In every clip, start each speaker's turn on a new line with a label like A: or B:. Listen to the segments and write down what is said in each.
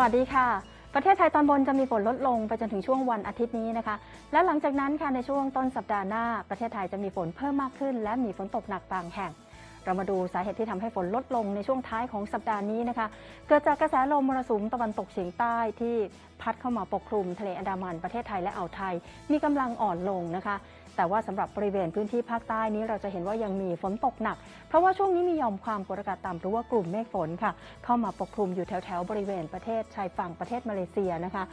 A: วัสดีค่ะ ประเทศไทยตอนบนจะมีฝนลดลงไปจนถึงช่วงวันอาทิตย์นี้นะคะ และหลังจากนั้นค่ะในช่วงต้นสัปดาห์หน้า ประเทศไทยจะมีฝนเพิ่มมากขึ้น และมีฝนตกหนักบางแห่ง เรามาดูสาเหตุที่ทำให้ฝนลดลงในช่วงท้ายของสัปดาห์นี้นะคะ เกิดจากกระแสลมมรสุมตะวันตกเฉียงใต้ที่พัดเข้ามาปกคลุมทะเลอันดามันประเทศไทยและอ่าวไทย มีกำลังอ่อนลงนะคะ แต่ว่าสำหรับบริเวณพื้นที่ภาคใต้นี้เราจะเห็นว่ายังมีฝนตกหนัก เพราะว่าช่วงนี้มีหย่อมความกดอากาศต่ำหรือว่ากลุ่มเมฆฝนค่ะ เข้ามาปกคลุมอยู่แถวๆบริเวณประเทศชายฝั่งประเทศมาเลเซียนะคะ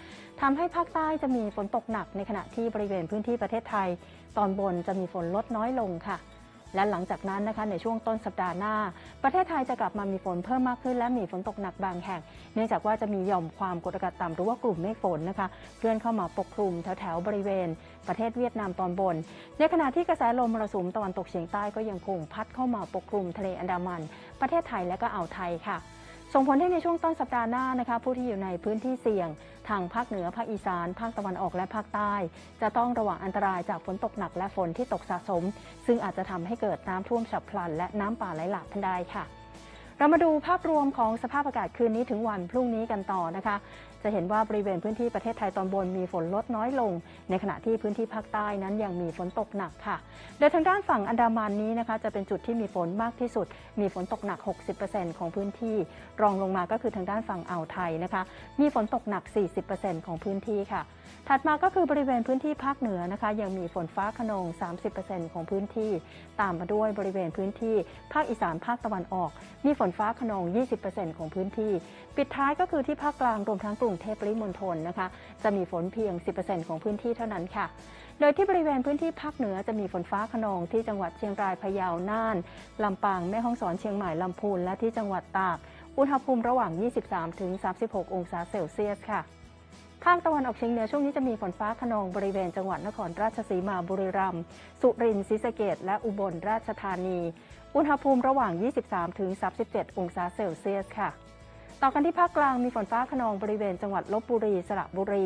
A: ทำให้ภาคใต้จะมีฝนตกหนักในขณะที่บริเวณพื้นที่ประเทศไทย ตอนบนจะมีฝนลดน้อยลงค่ะ และหลังจากนั้นนะคะในช่วงต้นสัปดาห์หน้า ประเทศไทยจะกลับมามีฝนเพิ่มมากขึ้น และมีฝนตกหนักบางแห่ง เนื่องจากว่าจะมีหย่อมความกดอากาศต่ำหรือว่ากลุ่มเมฆฝนนะคะเคลื่อนเข้ามาปกคลุมแถวๆบริเวณ ประเทศเวียดนามตอนบน ในขณะที่กระแสลมมรสุมตะวันตกเฉียงใต้ก็ยังคงพัดเข้ามาปกคลุมทะเลอันดามัน ประเทศไทยและก็อ่าวไทยค่ะ ส่งผลให้ในช่วงต้นสัปดาห์หน้านะคะ ผู้ที่อยู่ในพื้นที่เสี่ยง ทางภาคเหนือ ภาคอีสาน ภาคตะวันออกและภาคใต้ จะต้องระวังอันตรายจากฝนตกหนักและฝนที่ตกสะสม ซึ่งอาจจะทำให้เกิดน้ำท่วมฉับพลัน และน้ำป่าไหลหลากทันได้ค่ะ เรามาดูภาพรวมของสภาพอากาศคืนนี้ถึงวันพรุ่งนี้กันต่อนะคะ จะเห็นว่าบริเวณพื้นที่ประเทศไทยตอนบนมีฝนลดน้อยลง ในขณะที่พื้นที่ภาคใต้นั้นยังมีฝนตกหนักค่ะ โดยทางด้านฝั่งอันดามันนี้นะคะจะเป็นจุดที่มีฝนมากที่สุด มีฝนตกหนัก 60%ของพื้นที่ รองลงมาก็คือทางด้านฝั่งอ่าวไทยนะคะ มีฝนตกหนัก 40%ของพื้นที่ค่ะ ถัดมาก็คือบริเวณพื้นที่ภาคเหนือนะคะ ยังมีฝนฟ้าขนอง 30%ของพื้นที่ ตามมาด้วยบริเวณพื้นที่ภาคอีสานภาคตะวันออก มีฝนฟ้าขนอง 20%ของพื้นที่ ปิดท้ายก็คือที่ภาคกลางรวมทั้งกรุงเทพปริมณฑลนะคะ จะมีฝนเพียง 10%ของพื้นที่เท่านั้นค่ะ โดยที่บริเวณพื้นที่ภาคเหนือจะมีฝนฟ้าขนองที่จังหวัดเชียงรายพะเยาน่านลำปางแม่ฮ่องสอนเชียงใหม่ลำพูนและที่จังหวัดตากอุณหภูมิระหว่าง 23-36 องศาเซลเซียสค่ะภาคตะวันออกเฉียงเหนือช่วงนี้จะมีฝนฟ้าขนองบริเวณจังหวัดนครราชสีมาบุรีรัมย์สุรินทร์ศรีสะเกษและอุบลราชธานี อุณหภูมิระหว่าง 23-37 องศาเซลเซียสค่ะ ต่อกันที่ภาคกลางมีฝนฟ้าขนองบริเวณจังหวัดลบบุรี สระบุรี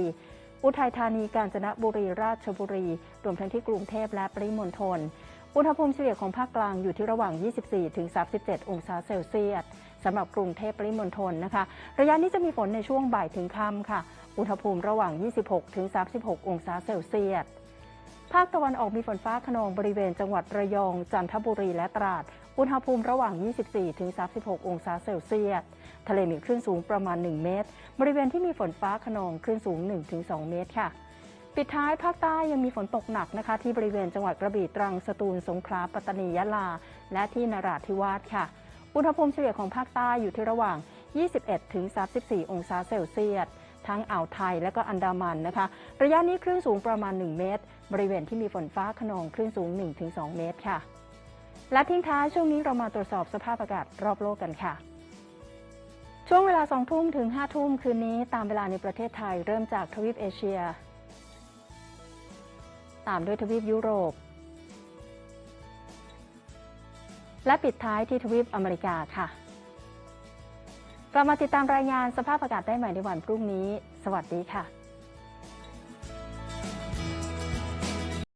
A: อุทัยธานี กาญจนบุรี ราชบุรี รวมทั้งที่กรุงเทพและปริมณฑล อุณหภูมิเฉลี่ยของภาคกลางอยู่ที่ระหว่าง 24-37 องศาเซลเซียสสำหรับกรุงเทพปริมณฑลนะคะ ระยะนี้จะมีฝนในช่วงบ่ายถึงค่ำค่ะ อุณหภูมิระหว่าง 26-36 องศาเซลเซียส ภาคตะวันออกมีฝนฟ้าขนองบริเวณจังหวัดระยอง จันทบุรีและตราด อุณหภูมิระหว่าง 24-36 องศาเซลเซียส ทะเลมีคลื่นสูงประมาณ 1 เมตร บริเวณที่มีฝนฟ้าขนองคลื่นสูง 1-2 เมตรค่ะ ปิดท้ายภาคใต้ยังมีฝนตกหนักนะคะ ที่บริเวณจังหวัดกระบี่ตรังสตูลสงขลาปัตตานียะลา และที่นราธิวาสค่ะ อุณหภูมิเฉลี่ยของภาคใต้อยู่ที่ระหว่าง 21-34 องศาเซลเซียส ทั้งอ่าวไทยและก็อันดามันนะคะ ระยะนี้คลื่นสูงประมาณ 1 เมตร บริเวณที่มีฝนฟ้าขนองคลื่นสูง 1-2 เมตรค่ะ และทิ้งท้ายช่วงนี้เรามาตรวจสอบสภาพอากาศรอบโลกกันค่ะช่วงเวลา 2 ทุ่มถึง 5 ทุ่มคืนนี้ตามเวลาในประเทศไทยเริ่มจากทวีปเอเชีย ตามด้วยทวีปยุโรป และปิดท้ายที่ทวีปอเมริกาค่ะ กลับมาติดตามรายงานสภาพอากาศได้ใหม่ในวันพรุ่งนี้ สวัสดีค่ะ